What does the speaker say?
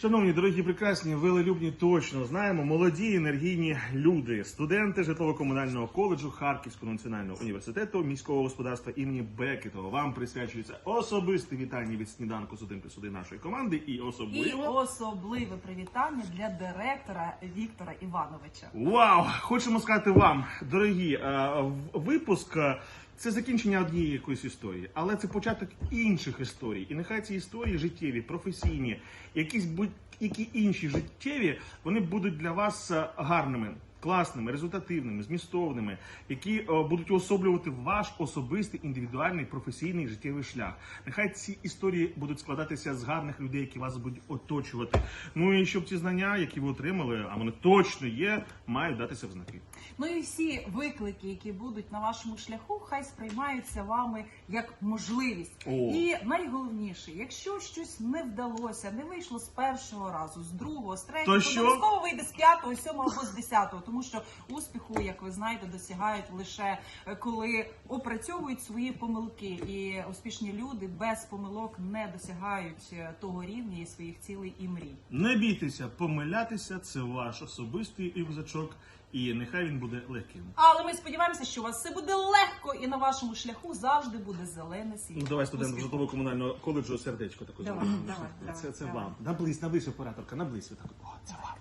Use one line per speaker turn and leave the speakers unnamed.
Шановні, дорогі, прекрасні, велелюбні, точно знаємо, молоді енергійні люди, студенти житлово-комунального коледжу Харківського національного університету міського господарства імені Бекетова. Вам присвячується особисте вітання від сніданку з 1 плюс 1 нашої команди і
І особливе привітання для директора Віктора Івановича.
Вау! Хочемо сказати вам, дорогі, е, випуск е, це закінчення однієї якоїсь історії, але це початок інших історій. І нехай ці історії життєві, професійні, якісь будь-які інші життєві, вони будуть для вас е, гарними. Класними, результативними, змістовними, які е, будуть уособлювати ваш особистий індивідуальний професійний життєвий шлях. Нехай ці історії будуть складатися з гарних людей, які вас будуть оточувати. Ну і щоб ці знання, які ви отримали, а вони точно є, мають датися в знаки.
Ну і всі виклики, які будуть на вашому шляху, хай сприймаються вами як можливість.
О.
І найголовніше, якщо щось не вдалося, не вийшло з першого разу, з другого, з третього,
То
обов'язково вийде з п'ятого, сьомого або з десятого, тому що успіху, як ви знаєте, досягають лише е, коли опрацьовують свої помилки. І успішні люди без помилок не досягають е, того рівня і своїх цілей і мрій.
Не бійтеся, помилятися це ваш особистий рюкзачок, і нехай він буде легким.
Але ми сподіваємося, що у вас все буде легко і на вашому шляху завжди буде зелене світло.
Ну давай студент
Успіху.
житлово-комунального коледжу сердечко таке
Давай, давай,
Це,
давай,
це, це
давай.
вам. Наблизь, наблизь операторка, наблизь. Отак. О, це вам.